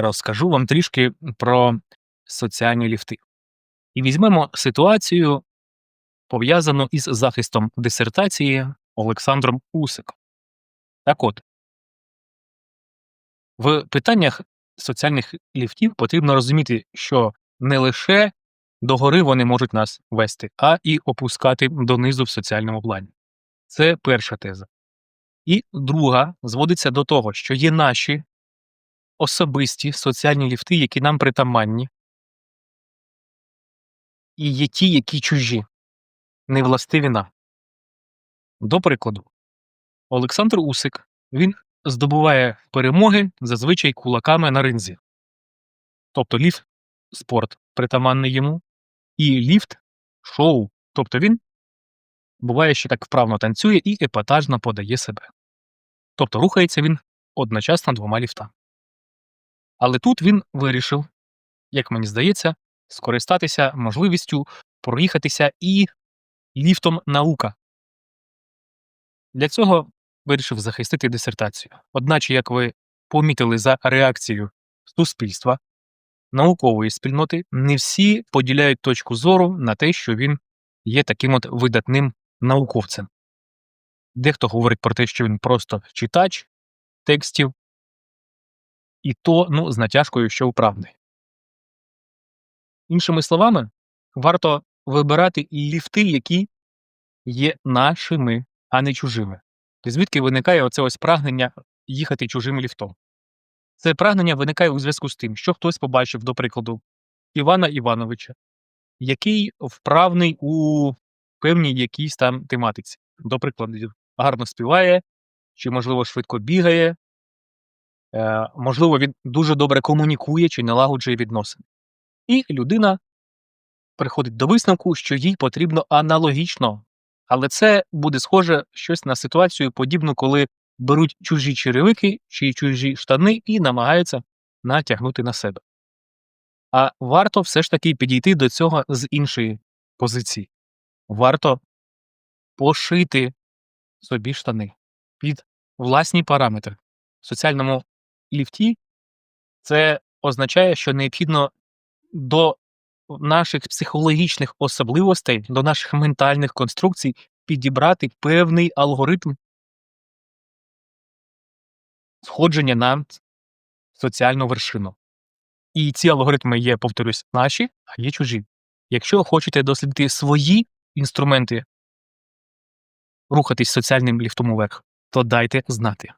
розкажу вам трішки про соціальні ліфти. І візьмемо ситуацію, пов'язану із захистом дисертації Олександром Усиком. Так от, в питаннях соціальних ліфтів потрібно розуміти, що не лише догори вони можуть нас вести, а і опускати донизу в соціальному плані. Це перша теза. І друга зводиться до того, що є наші особисті соціальні ліфти, які нам притаманні, і є ті, які чужі, не властиві нам. До прикладу, Олександр Усик він здобуває перемоги зазвичай кулаками на ринзі. Тобто ліфт спорт притаманний йому, і ліфт шоу. Тобто він буває, що так вправно танцює і епатажно подає себе. Тобто рухається він одночасно двома ліфтами. Але тут він вирішив, як мені здається, скористатися можливістю проїхатися і ліфтом наука. Для цього вирішив захистити дисертацію. Одначе, як ви помітили за реакцією суспільства, наукової спільноти, не всі поділяють точку зору на те, що він є таким от видатним науковцем. Дехто говорить про те, що він просто читач текстів, і то ну, з натяжкою, що вправний. Іншими словами, варто вибирати ліфти, які є нашими, а не чужими. І звідки виникає оце ось прагнення їхати чужим ліфтом? Це прагнення виникає у зв'язку з тим, що хтось побачив, до прикладу, Івана Івановича, який вправний у певній якійсь там тематиці. До прикладу, гарно співає, чи, можливо, швидко бігає, можливо, він дуже добре комунікує чи налагоджує відносини. І людина приходить до висновку, що їй потрібно аналогічно. Але це буде схоже щось на ситуацію, подібну, коли беруть чужі черевики чи чужі штани і намагаються натягнути на себе. А варто все ж таки підійти до цього з іншої позиції. Варто пошити собі штани під власні параметри. В соціальному ліфті це означає, що необхідно до наших психологічних особливостей, до наших ментальних конструкцій підібрати певний алгоритм сходження на соціальну вершину. І ці алгоритми є, повторюсь, наші, а є чужі. Якщо хочете дослідити свої інструменти рухатись соціальним ліфтом уверх, то дайте знати.